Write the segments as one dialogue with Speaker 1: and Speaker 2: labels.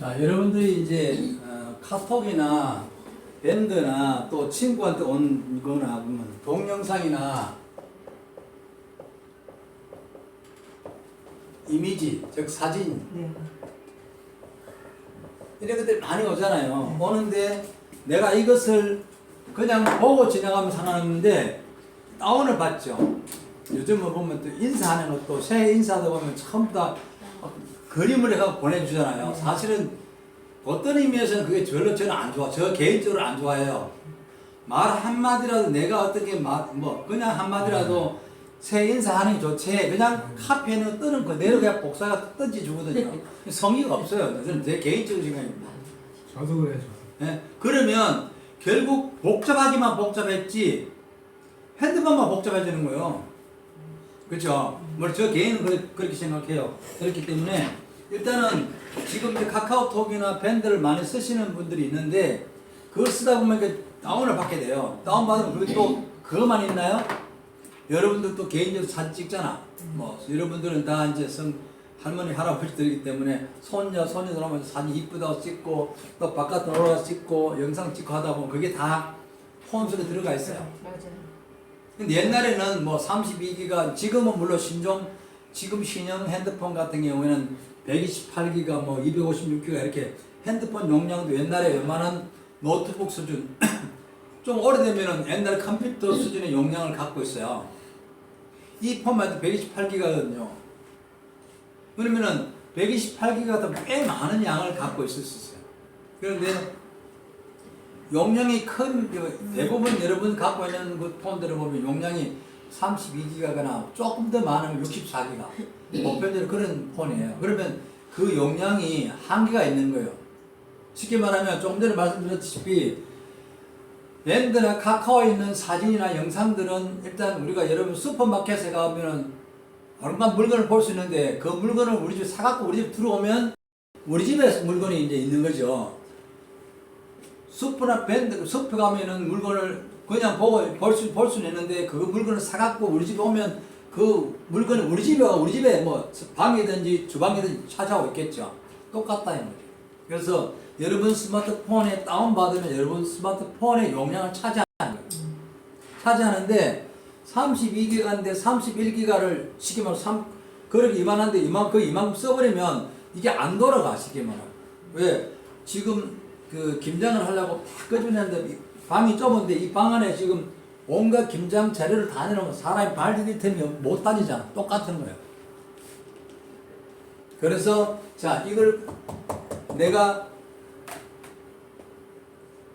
Speaker 1: 자, 여러분들이 이제 어, 카톡이나 밴드나 또 친구한테 온 거나 동영상이나 이미지, 즉 사진
Speaker 2: 네.
Speaker 1: 이런 것들이 많이 오잖아요. 오는데 내가 이것을 그냥 보고 지나가면 상관없는데 다운을 받죠. 요즘은 보면 또 인사하는 것도 새해 인사도 보면 처음부터 다 그림을 해서 보내주잖아요. 사실은 어떤 의미에서는 그게 별로 저는 안 좋아. 저 개인적으로 안 좋아해요. 말 한마디라도 내가 어떻게 마, 뭐 그냥 한마디라도 새 인사하는 게 좋지. 그냥 카페는 뜨는 그대로 그냥 복사가 던지 주거든요. 성의가 없어요. 저는 제 개인적인 생각입니다.
Speaker 3: 저도 그래요.
Speaker 1: 예? 그러면 결국 복잡하기만 복잡했지 핸드폰만 복잡해지는 거예요. 그렇죠? 뭐저 개인은 그렇- 그렇게 생각해요. 그렇기 때문에 일단은 지금 이제 카카오톡이나 밴드를 많이 쓰시는 분들이 있는데 그걸 쓰다 보면 이렇게 다운을 받게 돼요. 다운 받으면 그게 또 그거만 있나요? 여러분들 또 개인적으로 사진 찍잖아. 뭐 여러분들은 다 이제 성 할머니 할아버지들이기 때문에 손녀 손녀들 하면 사진 이쁘다고 찍고 또 바깥으로 올라가 찍고 영상 찍고 하다 보면 그게 다폰 속에 들어가 있어요.
Speaker 2: 맞아요.
Speaker 1: 근데 옛날에는 뭐 32기가 지금은 물론 신종 지금 신형 핸드폰 같은 경우에는 128기가 뭐 256기가 이렇게 핸드폰 용량도 옛날에 웬만한 노트북 수준 좀 오래되면은 옛날 컴퓨터 수준의 용량을 갖고 있어요. 이 해도 128기가거든요. 그러면은 128기가도 꽤 많은 양을 갖고 있을 수 있어요. 그런데 용량이 큰 대부분 여러분 갖고 있는 그 폰들을 보면 용량이 32기가거나 조금 더 많으면 64기가 보편적으로 그런 폰이에요. 그러면 그 용량이 한계가 있는 거예요. 쉽게 말하면 조금 전에 말씀드렸다시피 밴드나 카카오에 있는 사진이나 영상들은 일단 우리가 여러분 슈퍼마켓에 가면은 얼마나 물건을 볼 수 있는데 그 물건을 우리 집 사갖고 우리 집 들어오면 우리 집에 물건이 이제 있는 거죠. 슈퍼나 밴드, 슈퍼 가면은 물건을 그냥 보고 볼 수, 볼 수는 있는데 그 물건을 사갖고 우리 집에 오면 그 물건이 우리 집에, 우리 집에 뭐 방이든지 주방이든지 찾아오 있겠죠. 똑같다, 이 말이에요. 그래서 여러분 스마트폰에 다운받으면 여러분 스마트폰의 용량을 차지하는 거예요. 차지하는데 32기가인데 31기가를 쉽게 말하면 3, 그렇게 이만한데 이만, 그 이만큼 써버리면 이게 안 돌아가, 쉽게 말하면. 왜? 지금 그 김장을 하려고 다이 방이 좁은데 이 방 안에 지금 온갖 김장 재료를 다 내놓으면 사람이 발 디딜 틈이 못 다니잖아. 똑같은 거예요. 그래서 자 이걸 내가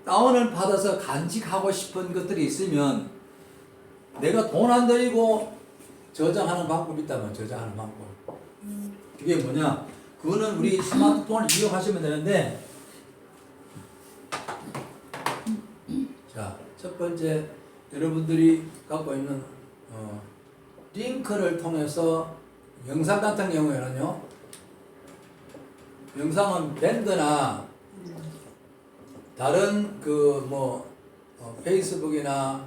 Speaker 1: 다운을 받아서 간직하고 싶은 것들이 있으면 내가 돈 안 들이고 저장하는 방법이 있다면 저장하는 방법. 그게 뭐냐? 그거는 우리 스마트폰을 이용하시면 되는데 자, 첫 번째 여러분들이 갖고 있는 어, 링크를 통해서 영상 같은 경우에는요. 영상은 밴드나 다른 그뭐 어, 페이스북이나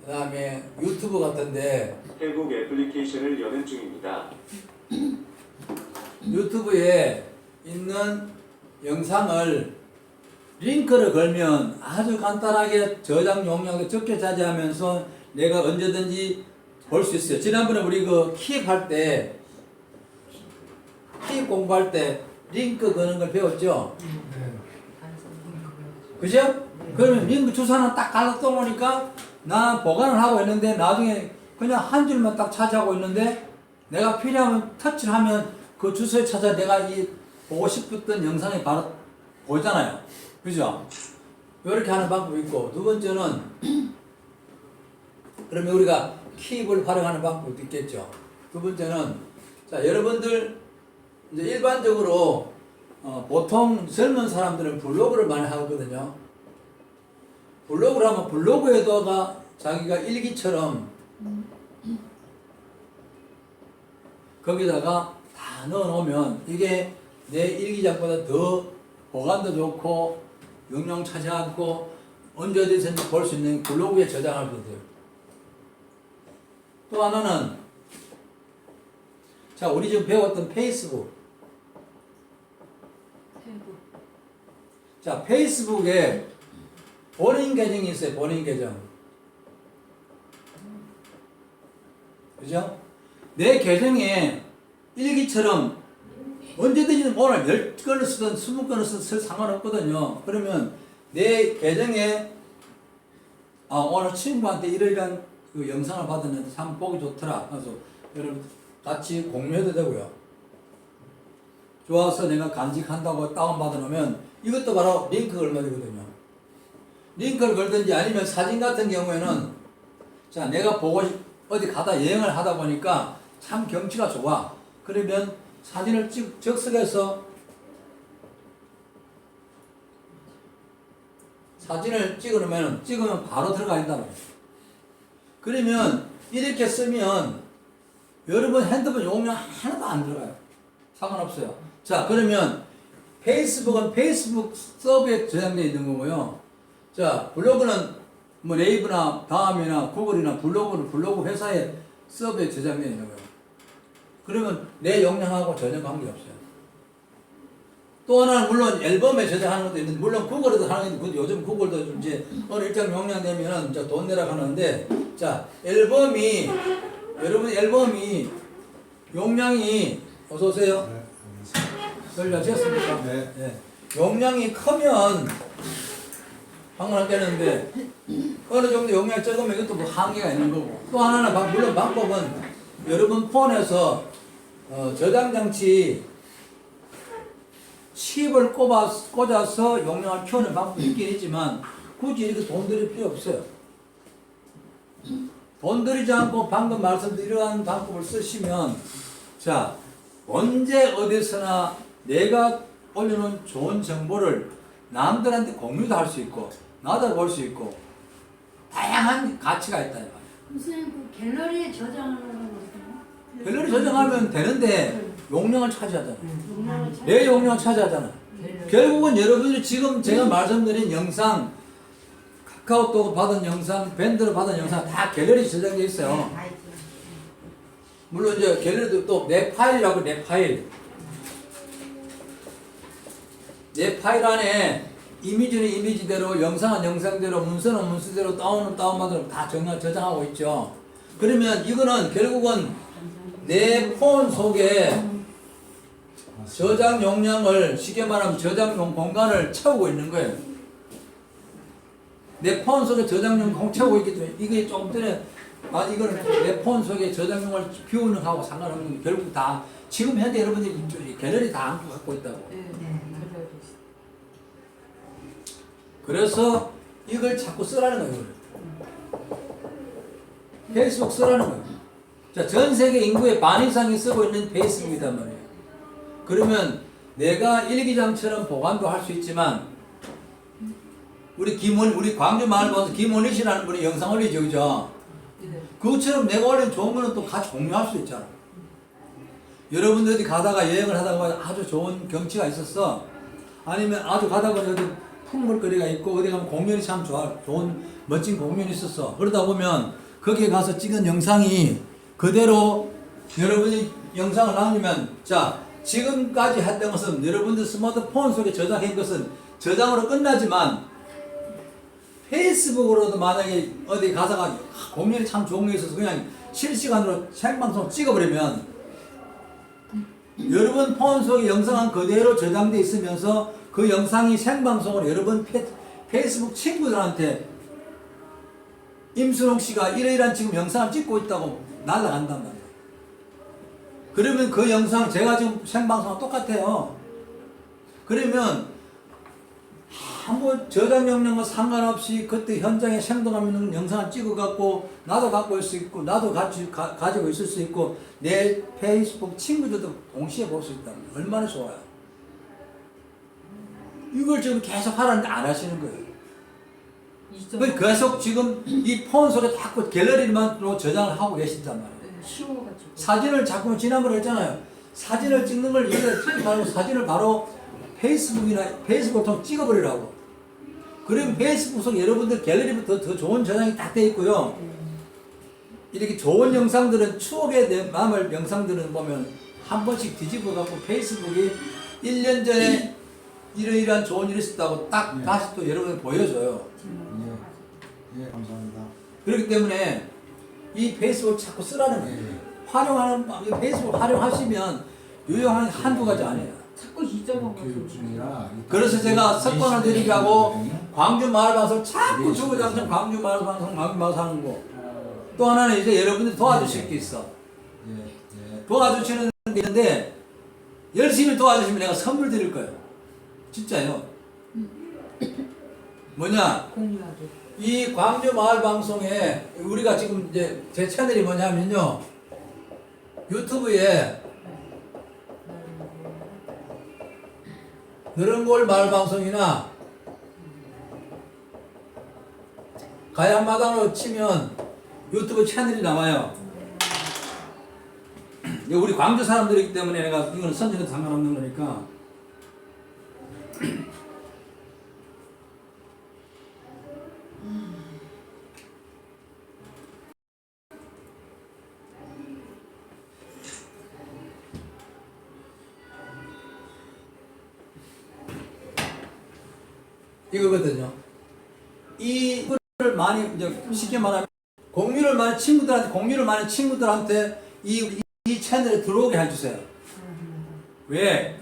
Speaker 1: 그다음에 유튜브 같은데
Speaker 4: 태국 애플리케이션을 연행 중입니다.
Speaker 1: 유튜브에 있는 영상을 링크를 걸면 아주 간단하게 저장 용량도 적게 차지하면서 내가 언제든지 볼 수 있어요. 지난번에 우리 그킥할 때, 킥 공부할 때 링크 거는 걸 배웠죠?
Speaker 3: 네.
Speaker 1: 그죠? 그러면 링크 주소는 딱 갈라 떠 놓으니까 나 보관을 하고 있는데 나중에 그냥 한 줄만 딱 차지하고 있는데 내가 필요하면 터치를 하면 그 주소에 찾아 내가 이 보고 싶었던 영상이 바로 보잖아요. 그죠? 이렇게 하는 방법이 있고 두 번째는 그러면 우리가 킵을 활용하는 방법도 있겠죠. 두 번째는 자 여러분들 이제 일반적으로 어, 보통 젊은 사람들은 블로그를 많이 하거든요. 블로그를 하면 블로그에다가 자기가 일기처럼 거기다가 다 넣어놓으면 이게 내 일기장보다 더 보관도 좋고 용량 차지 않고 언제 어디서든지 볼 수 있는 블로그에 저장할 수 있어요. 또 하나는 자 우리 지금 배웠던 페이스북 자, 페이스북에 본인 계정이 있어요. 본인 계정. 그죠? 내 계정에 일기처럼 언제든지 오늘 10건을 쓰든 20건을 쓰든 쓸 상관없거든요. 그러면 내 계정에 아, 오늘 친구한테 이러이러한 그 영상을 받았는데 참 보기 좋더라. 그래서 여러분 같이 공유해도 되고요. 좋아서 내가 간직한다고 다운받아 놓으면 이것도 바로 링크 걸면 되거든요. 링크를 걸든지 아니면 사진 같은 경우에는 자 내가 보고 싶, 어디 가다 여행을 하다 보니까 참 경치가 좋아. 그러면 사진을 찍, 적석해서 사진을 찍어 놓으면 찍으면 바로 들어가 있단 말이에요. 그러면 이렇게 쓰면 여러분 핸드폰 용량 하나도 안 들어가요. 상관없어요. 자, 그러면 페이스북은 페이스북 서버에 저장되어 있는 거고요. 자, 블로그는 뭐 네이버나 다음이나 구글이나 블로그는 블로그 회사의 서버에 저장되어 있는 거예요. 그러면 내 용량하고 전혀 관계없어요. 또 하나는 물론 앨범에 저장하는 것도 있는데 물론 구글에도 하는 게 있는데 요즘 구글도 좀 이제 어느 일정 용량 되면은 이제 돈 내라 하는데 자 앨범이 여러분 앨범이 용량이 어서 오세요.
Speaker 3: 네, 알겠습니다.
Speaker 1: 여기 아시겠습니까?
Speaker 3: 네.
Speaker 1: 네. 용량이 크면 방을 안 되는데 어느 정도 용량이 적으면 이것도 뭐 한계가 있는 거고 또 하나는 방- 물론 방법은 여러분 폰에서 어, 저장 장치 칩을 꼽아, 꽂아서 용량을 키우는 방법이 있긴 있지만 굳이 이렇게 돈 들일 필요 없어요. 돈 들이지 않고 방금 말씀드린 이러한 방법을 쓰시면 자 언제 어디서나 내가 올려놓은 좋은 정보를 남들한테 공유도 할 수 있고 나도 볼 수 있고 다양한 가치가 있다 이 말이야.
Speaker 2: 선생님 그 갤러리에 저장하는 건 어때요?
Speaker 1: 갤러리 저장하면 되는데 용량을 차지하잖아.
Speaker 2: 용량을 찾-
Speaker 1: 내 용량을 차지하잖아. 결국은 여러분들이 지금 제가 말씀드린 영상 카카오톡 받은 영상, 밴드로 받은 영상 다 갤러리 저장돼 있어요. 물론 이제 갤러리도 또 내 파일이라고 내 파일. 내 파일 안에 이미지는 이미지대로, 영상은 영상대로, 문서는 문서대로, 다운은 다운받으로 다 저장하고 있죠. 그러면 이거는 결국은 내 폰 속에 저장 용량을 쉽게 말하면 저장용 공간을 채우고 있는 거예요. 내 폰 속에 저장용 공 채우고 있기 때문에 이게 조금 전에 아 이거는 내 폰 속에 저장용을 비우는 거하고 상관없는 게 결국 다 지금 현재 여러분들이 이 갤러리 다 안고 갖고 있다고.
Speaker 2: 네, 네.
Speaker 1: 그래서 이걸 자꾸 쓰라는 거예요. 이걸. 페이스북 쓰라는 거예요. 자, 전 세계 인구의 반 이상이 쓰고 있는 페이스북이단 말이에요. 그러면 내가 일기장처럼 보관도 할 수 있지만 우리 김원 우리 광주 마을 보면서 김원희 씨라는 분이 영상 올리죠, 그죠?
Speaker 2: 네.
Speaker 1: 그것처럼 내가 올린 좋은 거는 또 같이 공유할 수 있잖아. 여러분들 어디 가다가 여행을 하다가 아주 좋은 경치가 있었어. 아니면 아주 가다 보니 어디 풍물거리가 있고 어디 가면 공연이 참 좋아. 좋은 멋진 공연이 있었어. 그러다 보면 거기에 가서 찍은 영상이 그대로 여러분이 영상을 남기면 자 지금까지 했던 것은 여러분들 스마트폰 속에 저장한 것은 저장으로 끝나지만 페이스북으로도 만약에 어디 가다가 공연이 참 좋은 게 있어서 그냥 실시간으로 생방송 찍어버리면 여러분 폰 속에 영상은 그대로 저장돼 있으면서 그 영상이 생방송으로 여러분 페, 페이스북 친구들한테 임순옥 씨가 이러이러한 지금 영상을 찍고 있다고 날라간단 말이에요. 그러면 그 영상 제가 지금 생방송과 똑같아요. 그러면 아무 저장 용량과 상관없이 그때 현장에 있는 영상을 찍어갖고 나도 갖고 있을 수 있고 나도 같이 가, 가지고 있을 수 있고 내 페이스북 친구들도 동시에 볼 수 있다는 게 얼마나 좋아요. 이걸 지금 계속 하라는데 안 하시는 거예요. 그 계속 지금 이폰 속에 자꾸 갤러리만으로 저장을 하고 계신단 말이에요.
Speaker 2: 네, 쉬워가지고.
Speaker 1: 사진을 자꾸 지난번에 했잖아요. 사진을 찍는 걸 여기다 찍지 말고 사진을 바로 페이스북이나 페이스북을 통해 찍어버리라고. 그러면 페이스북 속에 여러분들 갤러리부터 더 좋은 저장이 딱 돼 있고요. 이렇게 좋은 영상들은 추억에 내 마음을 영상들은 보면 한 번씩 뒤집어 갖고 페이스북이 1년 전에 이러이러한 좋은 일이 있었다고 딱
Speaker 3: 네.
Speaker 1: 다시 또 여러분들 보여줘요.
Speaker 3: 예, 예, 감사합니다.
Speaker 1: 그렇기 때문에 이 페이스북을 자꾸 쓰라는 거예요.
Speaker 3: 예,
Speaker 1: 활용하는 이 페이스북 활용하시면 유용한 한두 가지 아니에요.
Speaker 2: 자꾸 잊어먹어서.
Speaker 3: 교육 중이라.
Speaker 1: 그래서 제가 석권을 드리려고
Speaker 3: 예,
Speaker 1: 광주 마을 방송 자꾸 주구장창 광주 마을 방송 광주 마을 하는 거. 또 하나는 이제 여러분들이 도와주실 게 있어.
Speaker 3: 예,
Speaker 1: 도와주시는 게 있는데 열심히 도와주시면 내가 선물 드릴 거예요. 진짜요. 뭐냐?
Speaker 2: 공유하기.
Speaker 1: 이 광주 마을 방송에 우리가 지금 이제 제 채널이 뭐냐면요. 유튜브에 느른골 마을 방송이나 가야마당으로 치면 유튜브 채널이 나와요. 우리 광주 사람들이기 때문에 내가 이거는 선전해도 상관없는 거니까. 이거거든요. 이거를 많이 이제 쉽게 말하면 공유를 많이 친구들한테 공유를 많이 친구들한테 이, 이 채널에 들어오게 해주세요. 왜?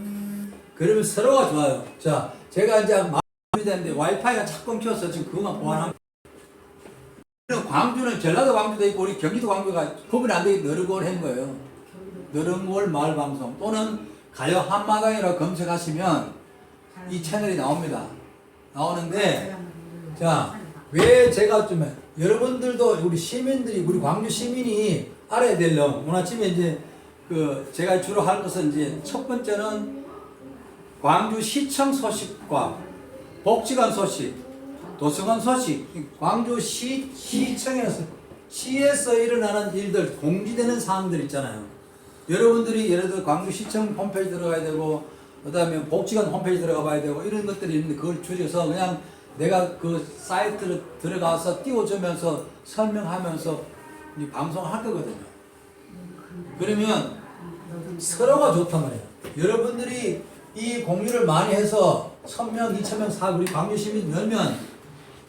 Speaker 1: 그러면 서로가 좋아요. 자, 제가 이제 마음이 되는데 와이파이가 자꾸 끊겨서 지금 그것만 보완합니다. 광주는 전라도 광주도 있고 우리 경기도 광주가 구분이 안 되게 너르골 한 거예요. 너르골 마을 방송 또는 가요 한마당이라고 검색하시면 이 채널이 나옵니다. 나오는데 자, 왜 제가 좀 여러분들도 우리 시민들이 우리 광주 시민이 알아야 될 점. 오늘 아침에 이제 그 제가 주로 할 것은 이제 첫 번째는 광주 시청 소식과 복지관 소식, 도서관 소식, 광주 시 시청에서 시에서 일어나는 일들 공지되는 사항들 있잖아요. 여러분들이 예를 들어 광주 시청 홈페이지 들어가야 되고 그 다음에 복지관 홈페이지 들어가 봐야 되고 이런 것들이 있는데 그걸 줄여서 그냥 내가 그 사이트를 들어가서 띄워주면서 설명하면서 이 방송을 할 거거든요. 그러면 서로가 좋단 말이에요. 여러분들이 이 공유를 많이 해서 1000명, 2000명 사 우리 광주 시민 열면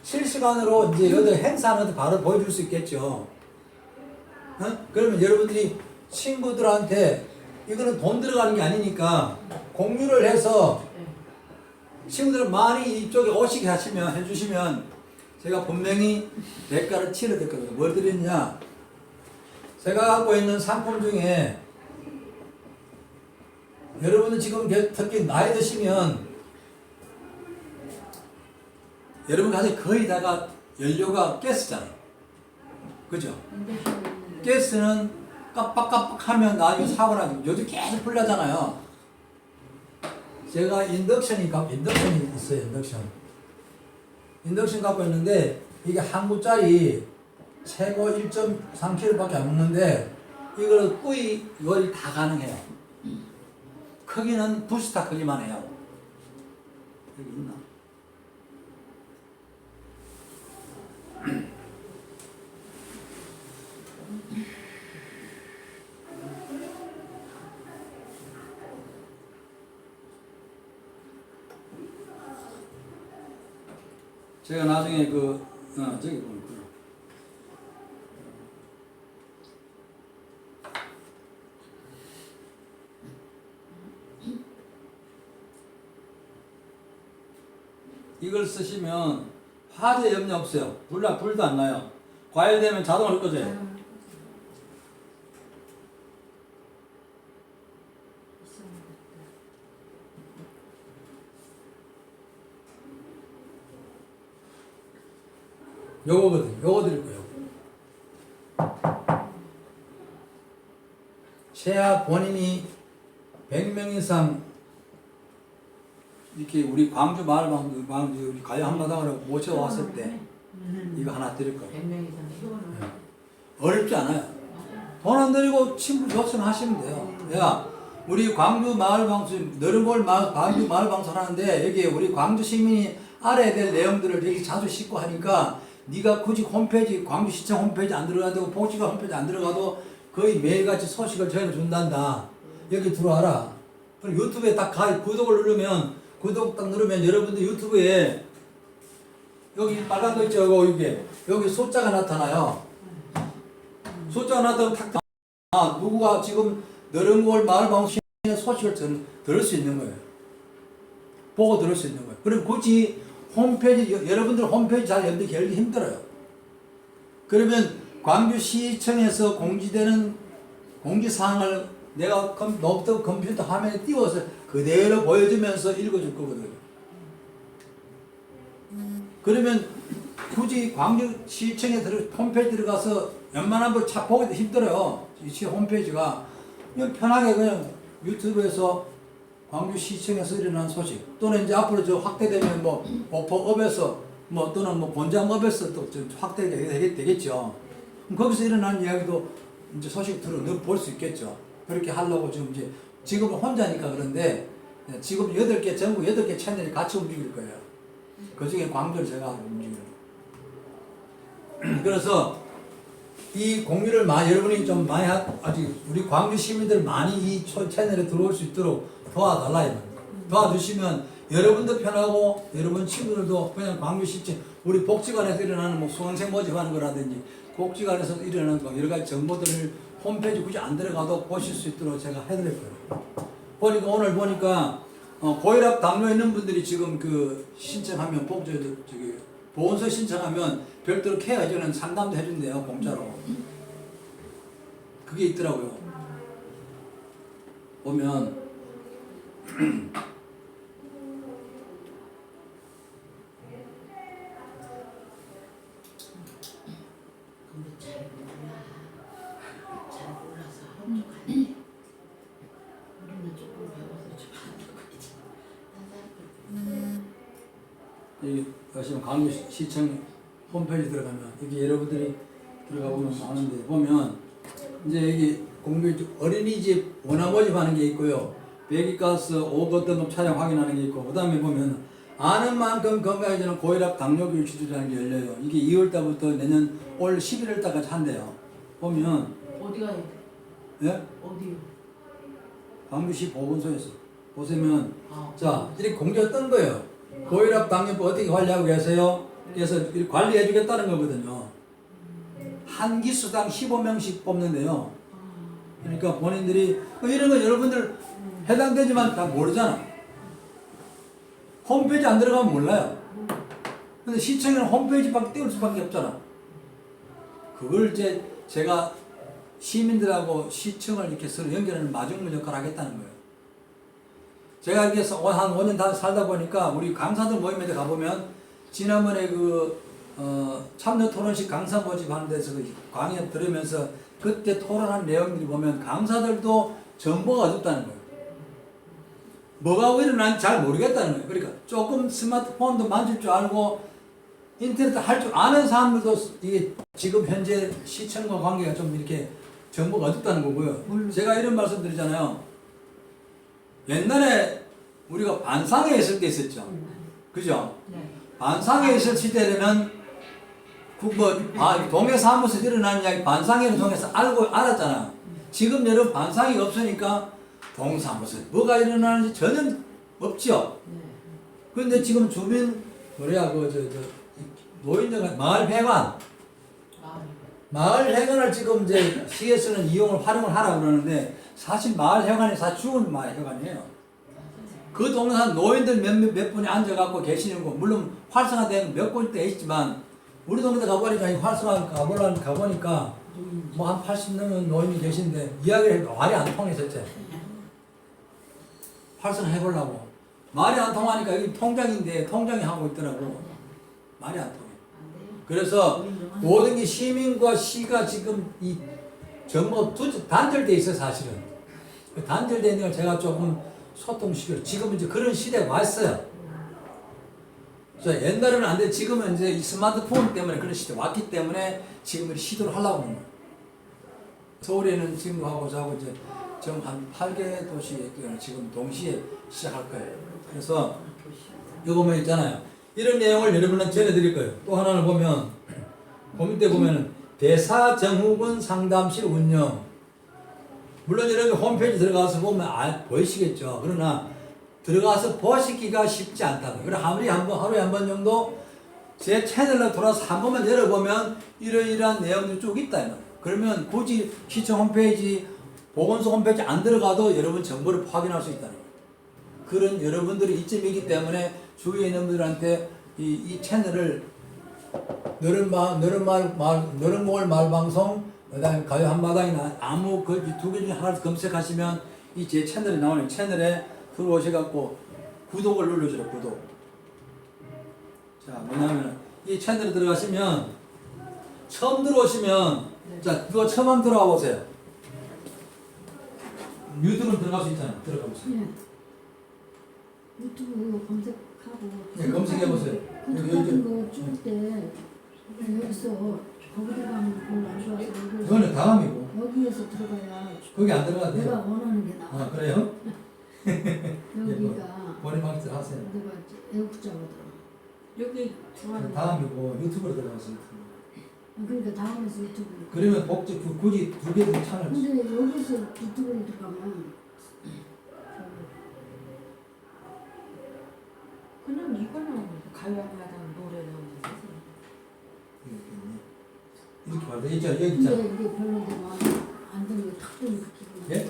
Speaker 1: 실시간으로 이제 여기 행사하는데 바로 보여줄 수 있겠죠. 어? 그러면 여러분들이 친구들한테 이거는 돈 들어가는 게 아니니까 공유를 해서 친구들 많이 이쪽에 오시게 하시면 해주시면 제가 분명히 대가를 치러야 될 거예요. 뭘 드리느냐? 제가 갖고 있는 상품 중에 여러분은 지금 겨- 특히 나이 드시면 여러분 가서 거의 다가 연료가 가스잖아요. 그죠? 가스는 깜빡깜빡하면 나중에 사고 나죠. 요즘 계속 불나잖아요. 제가 인덕션이 가- 인덕션이 있어요. 인덕션. 인덕션 갖고 있는데 이게 한 구짜리 최고 1.3kg밖에 안 먹는데 이걸 꾸이 요리 다 가능해요. 크기는 부스타 크기만 해요. 여기 있나? 제가 나중에 그, 어, 저기 그 이걸 쓰시면 화재 염려 없어요. 불나 불도 안 나요. 과열되면 자동으로 꺼져요. 요거거든. 요거 드릴 거예요. 최하 본인이 100명 이상 이렇게 우리 광주 마을 방 광주 우리 가요 한마당으로 모셔왔을 때 이거 하나 드릴 거예요.
Speaker 2: 100명 이상 이거는
Speaker 1: 어렵지 않아요. 돈안 들이고 친구 요청 하시면 돼요. 야, 우리 광주 마을 방송, 너른골 마을, 광주 마을 방송 하는데 여기 우리 광주 시민이 알아야 될 내용들을 여기 자주 싣고 하니까 네가 굳이 홈페이지, 광주시청 홈페이지 안 들어가도 되고 복지관 홈페이지 안 들어가도 거의 매일같이 소식을 저희는 준단다. 여기 들어와라. 그럼 유튜브에 딱 가, 구독을 누르면 구독 딱 누르면 여러분들 유튜브에 여기 빨간 거 있죠? 여기 여기 숫자가 나타나요. 숫자가 나타나면 탁 아, 누구가 지금 너른골 마을 방송의 소식을 들, 들을 수 있는 거예요. 보고 들을 수 있는 거예요. 그럼 굳이 홈페이지 여- 여러분들 홈페이지 잘 열기 힘들어요 그러면 광주시청에서 공지되는 공지사항을 내가 컴, 노트북 컴퓨터 화면에 띄워서 그대로 보여주면서 읽어줄 거거든요. 그러면 굳이 광주시청에 들어 홈페이지 들어가서 웬만한 걸차 보기도 힘들어요. 이시 홈페이지가 그냥 편하게 그냥 유튜브에서 광주시청에서 일어난 소식 또는 이제 앞으로 저 확대되면 뭐 오퍼업에서 뭐 또는 뭐 본장업에서 또저 확대가 되겠, 되겠죠. 거기서 일어난 이야기도 이제 소식 들어 볼 수 있겠죠. 그렇게 하려고 지금 이제 지금은 혼자니까 그런데 네, 지금 여덟 개 전국 여덟 개 채널이 같이 움직일 거예요. 그 중에 광주를 제가 움직여요. 그래서 이 공유를 많이 여러분이 좀 많이 하, 아직 우리 광주 시민들 많이 이 초- 채널에 들어올 수 있도록 도와달라 이 말이에요. 도와주시면 여러분도 편하고 여러분 친구들도 그냥 광주시청 우리 복지관에서 일어나는 뭐 수강생 모집하는 거라든지 복지관에서 일어나는 거 여러 가지 정보들을 홈페이지 굳이 안 들어가도 보실 수 있도록 제가 해드릴 거예요. 보니까 오늘 보니까 어, 고혈압 당뇨 있는 분들이 지금 그 신청하면 복 저, 저, 저기 보건소 신청하면 별도로 케어 해주는 상담도 해준대요 공짜로. 그게 있더라고요. 보면 여기 보시면 광주시청 홈페이지 들어가면 여기 여러분들이 들어가 보면 많은데 보면 이제 여기 공부 어린이집 원화 모집 하는 게 있고요. 배기가스 오거 등급 차량 확인하는 게 있고 그 다음에 보면 아는 만큼 건강해지는 고혈압 당뇨 교육 시술이라는 게 열려요. 이게 2월 달부터 내년 올 11월 달까지 한대요. 보면
Speaker 5: 어디 가야 돼?
Speaker 1: 예?
Speaker 5: 어디요?
Speaker 1: 광주시 보건소에서 보시면
Speaker 5: 아,
Speaker 1: 자, 이렇게 공지가 뜬 거예요. 고혈압 당뇨부 어떻게 관리하고 계세요? 그래서 관리해 주겠다는 거거든요. 한 기수당 15명씩 뽑는데요. 그러니까 본인들이 뭐 이런 거 여러분들 해당되지만 다 모르잖아. 홈페이지 안 들어가면 몰라요. 근데 시청에는 홈페이지밖에 띄울 수밖에 없잖아. 그걸 이제 제가 시민들하고 시청을 이렇게 서로 연결하는 마중물 역할을 하겠다는 거예요. 제가 이렇게 서- 한 5년 다 살다 보니까 우리 강사들 모임에 가보면 지난번에 그 어, 참여 토론식 강사 모집하는 데서 그 강의 들으면서 그때 토론한 내용들이 보면 강사들도 정보가 어둡다는 거예요. 뭐가 왜 일어나는지 잘 모르겠다는 거예요. 그러니까 조금 스마트폰도 만질 줄 알고 인터넷 할 줄 아는 사람들도 이게 지금 현재 시청과 관계가 좀 이렇게 정보가 어둡다는 거고요. 제가 이런 말씀 드리잖아요. 옛날에 우리가 반상회 있을 때 있었죠. 그죠?
Speaker 5: 네.
Speaker 1: 반상회 있을 시대에는 그뭐 아, 동해 사무소 일어나는 이야기 반상회를 통해서 알고 알았잖아. 지금 여러분 반상회가 없으니까 동사무소 뭐가 일어나는지 전혀 없죠.
Speaker 5: 네.
Speaker 1: 그런데 지금 주민 뭐야 그저 저 노인들 마을 회관
Speaker 5: 마을.
Speaker 1: 회관을 지금 이제 시에서는 이용을 활용을 하라고 그러는데 사실 마을 회관이 다 죽은 마을 회관이에요. 그 동산 노인들 몇, 몇, 몇 분이 앉아갖고 계시는 거 물론 활성화된 몇 군데 있지만 우리 동네 가보니까 이 활성화 가보라 가보니까 뭐 한 80 넘는 노인이 계신데 이야기를 말이 안 통했었지. 활성화 해 보려고 말이 안 통하니까 여기 통장인데 통장이 하고 있더라고 말이 안 통해. 그래서 모든 게 시민과 시가 지금 이 전부 두 단절돼 있어 사실은 그 단절돼 있는 걸 제가 조금 소통시켜 지금 이제 그런 시대가 왔어요. 그래서 옛날에는 안 돼. 지금은 이제 이 스마트폰 때문에 그런 시대 왔기 때문에 지금 시도를 하려고 하는 거예요. 서울에는 지금 하고 자고 이제 지금 한 8개 도시 지금 동시에 시작할 거예요. 그래서 이거 보면 있잖아요. 이런 내용을 여러분한테 전해드릴 거예요. 또 하나를 보면 고민 때 보면은 대사정후군 상담실 운영. 물론 여러분 홈페이지 들어가서 보면 아, 보이시겠죠. 그러나 들어가서 보시기가 쉽지 않다고. 그래 아무리 한 번 하루에 한 번 정도 제 채널로 돌아서 한 번만 열어보면 이러이러한 내용들이 쭉 있다. 그러면 굳이 시청 홈페이지, 보건소 홈페이지 안 들어가도 여러분 정보를 확인할 수 있다는 거예요. 그런 여러분들이 이점이기 때문에 주위에 있는 분들한테 이, 이 채널을 너른 마, 너른 말, 말, 너른 말 방송, 그다음에 가요 한마당이나 아무 그두개 중에 하나를 검색하시면 이 제 채널이 나오는 채널에 들어오셔갖고 구독을 눌러주라 구독. 자 뭐냐면 이 채널에 들어가시면 처음 들어오시면 자 그거 처음 한번 들어가 보세요. 유튜브 들어갈 수 있잖아요. 들어가 보세요.
Speaker 2: 네. 유튜브 검색하고.
Speaker 1: 네, 검색해 보세요.
Speaker 2: 구독
Speaker 1: 여기, 여기.
Speaker 2: 같은 거 찍을 때 여기서 거기 들어가면 별로 안 좋아서 여기서,
Speaker 1: 이거는 다음이고
Speaker 2: 여기에서 들어가야
Speaker 1: 거기 안 들어가도
Speaker 2: 내가
Speaker 1: 돼요.
Speaker 2: 원하는 게 나와.
Speaker 1: 아 그래요?
Speaker 2: 여기가
Speaker 1: 본인 방식 하세요.
Speaker 2: 내가 애국자거든. 여기 좋아하는 거.
Speaker 1: 다음이고 유튜브로 들어가서 유튜브.
Speaker 2: 그러니까 다음에서 유튜브.
Speaker 1: 그러면 복지 그 굳이 두 개도 창을
Speaker 2: 근데 여기서 유튜브로 들어가면
Speaker 5: 그냥 이거는 가요마당 노래 나오는 거
Speaker 1: 이렇게 봐도 있잖아 여기
Speaker 2: 근데
Speaker 1: 있잖아.
Speaker 2: 이게 별로 내가 안 되는 게탁 뜨니까 기분이
Speaker 1: 예?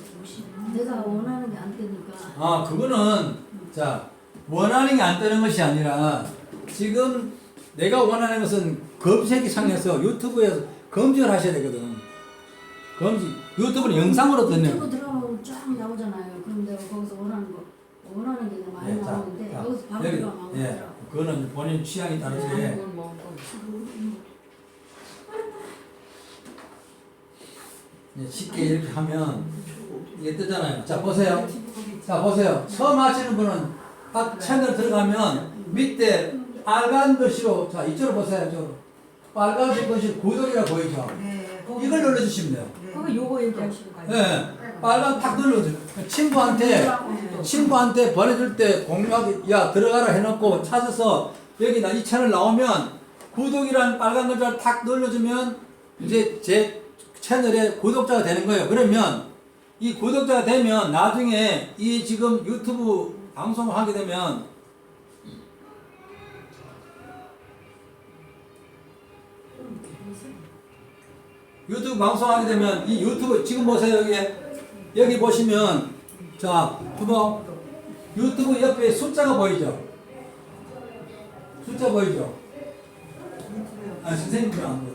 Speaker 2: 내가 원하는 게 안 되니까
Speaker 1: 아 그거는 자 원하는 게안 되는 것이 아니라 지금 내가 원하는 것은 검색이 상에서 유튜브에서 검증을 하셔야 되거든. 검증 유튜브는 영상으로 듣는.
Speaker 2: 유튜브 들어가면 쫙 나오잖아요. 그럼 내가 거기서 원하는 거 원하는 게 많이
Speaker 1: 예, 자,
Speaker 2: 나오는데
Speaker 1: 자,
Speaker 2: 여기서 바로
Speaker 1: 여기,
Speaker 2: 들어가면 안
Speaker 1: 예. 그거는 본인 취향이 다르지.
Speaker 5: 한국은 뭐
Speaker 1: 예, 쉽게 이렇게 하면 이게 뜨잖아요. 자 보세요. 자 보세요. 처음 하시는 분은 딱 채널 들어가면 밑에 빨간 글씨로 자 이쪽으로 보세요. 이쪽으로 빨간 글씨 구독이라 보이죠.
Speaker 6: 네.
Speaker 1: 이걸 눌러주시면 돼요.
Speaker 5: 그거 요거 거 아니에요?
Speaker 1: 예, 빨간 탁 눌러줘. 친구한테 친구한테 보내줄 때 공유하기 야 들어가라 해놓고 찾아서 여기 나 이 채널 나오면 구독이라는 빨간 글자를 탁 눌러주면 이제 제 채널에 구독자가 되는 거예요. 그러면 이 구독자가 되면 나중에 이 지금 유튜브 방송을 하게 되면 유튜브 방송하게 되면 이 유튜브 지금 보세요 여기 여기 보시면 자 부모 유튜브 옆에 숫자가 보이죠? 숫자 보이죠? 아 선생님들 안.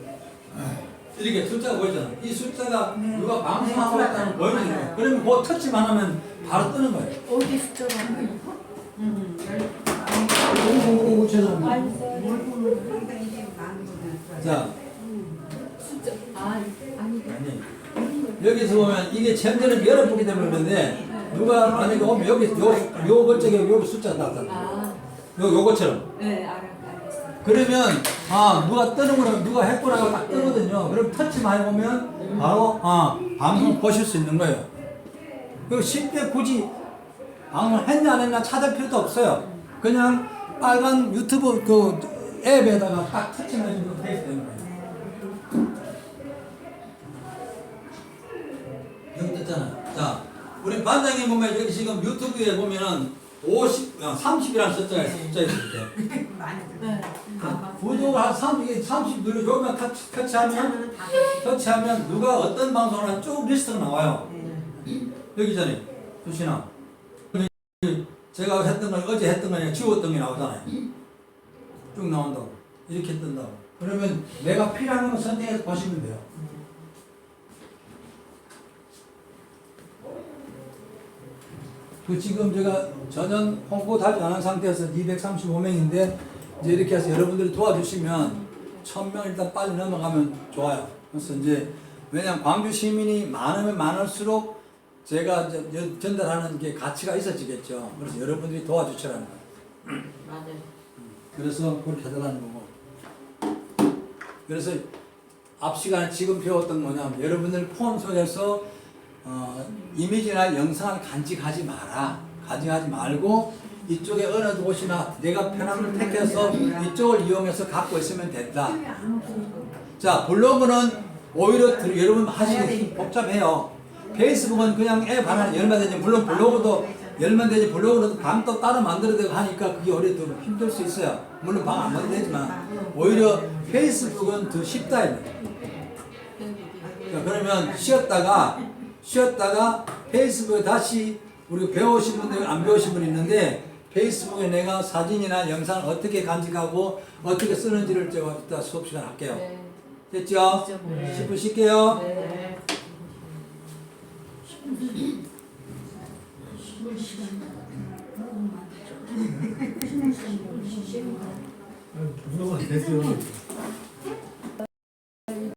Speaker 1: 이렇게 숫자가 보이잖아. 이 숫자가 누가 방송하고 있다는 거 보이는 거예요. 그러면 그 터치만 하면 바로 뜨는 거예요.
Speaker 2: 어디 숫자가 안
Speaker 1: 오, 오, 죄송합니다.
Speaker 6: 뭘 보는 거야? 그러니까 이게 많은 거는
Speaker 1: 자,
Speaker 2: 숫자 아 아니
Speaker 1: 아니 여기서 보면 이게 챔들은 열어보기 때문에 그런데 누가 만약에 오면 여기 요, 요 글자에 여기 숫자가 나타나.
Speaker 5: 아,
Speaker 1: 요, 요거처럼.
Speaker 5: 네, 알아.
Speaker 1: 그러면 아 누가 뜨는구나 누가 했구나가 딱 뜨거든요. 그럼 터치만 해보면 바로 아 방송 보실 수 있는 거예요. 그리고 쉽게 굳이 방송 했냐 안 했냐 찾을 필요도 없어요. 그냥 빨간 유튜브 그 앱에다가 딱 터치만 해주면 되기 때문에. 여기 떴잖아. 자, 우리 반장님 보면 여기 지금 유튜브에 보면은 50, 30이라는 숫자가. 숫자 있을 때.
Speaker 6: 많이
Speaker 5: 네.
Speaker 1: 구독을 한 30, 30 눌러, 여기만 터치, 터치하면,
Speaker 6: 하면 다
Speaker 1: 터치하면 누가 어떤 방송을 하는 쭉 리스트가 나와요.
Speaker 6: 네.
Speaker 1: 여기 전에, 주시나. 제가 했던 걸, 어제 했던 거 그냥 지웠던 게 나오잖아요. 쭉 나온다고. 이렇게 뜬다고. 그러면 내가 필요한 거 선택해서 보시면 돼요. 그 지금 제가 전혀 홍보도 하지 않은 상태에서 235명인데 이제 이렇게 해서 여러분들이 도와주시면 1000명 일단 빨리 넘어가면 좋아요. 그래서 이제 왜냐면 광주 시민이 많으면 많을수록 제가 전달하는 게 가치가 있어지겠죠. 그래서 여러분들이 도와주시라는 거예요.
Speaker 5: 맞아요.
Speaker 1: 그래서 그렇게 해달라는 거고. 그래서 앞 시간에 지금 배웠던 뭐냐면 여러분들 폰 속에서 어, 이미지나 영상을 간직하지 마라. 간직하지 말고 이쪽에 어느 곳이나 내가 편한 걸 택해서 이쪽을 이용해서 갖고 있으면 된다. 자 블로그는 오히려 들- 여러분 하시기 복잡해요. 페이스북은 그냥 앱 하나 열면 되지 물론 블로그도 열면 되지 블로그도 방또 따로 만들어야 되고 하니까 그게 오히려 더 힘들 수 있어요 물론 방 안 만들어도 되지만 오히려 페이스북은 더 쉽다 그러면 쉬었다가 쉬었다가 페이스북에 다시 우리 배우신 분들 안 배우신 분 있는데 페이스북에 내가 사진이나 영상을 어떻게 간직하고 어떻게 쓰는지를 제가 이따 수업 시간 할게요.
Speaker 5: 네.
Speaker 1: 됐죠?
Speaker 5: 네.
Speaker 1: 10분 쉴게요.
Speaker 5: 네.
Speaker 2: 거.
Speaker 7: 부서가 됐어요.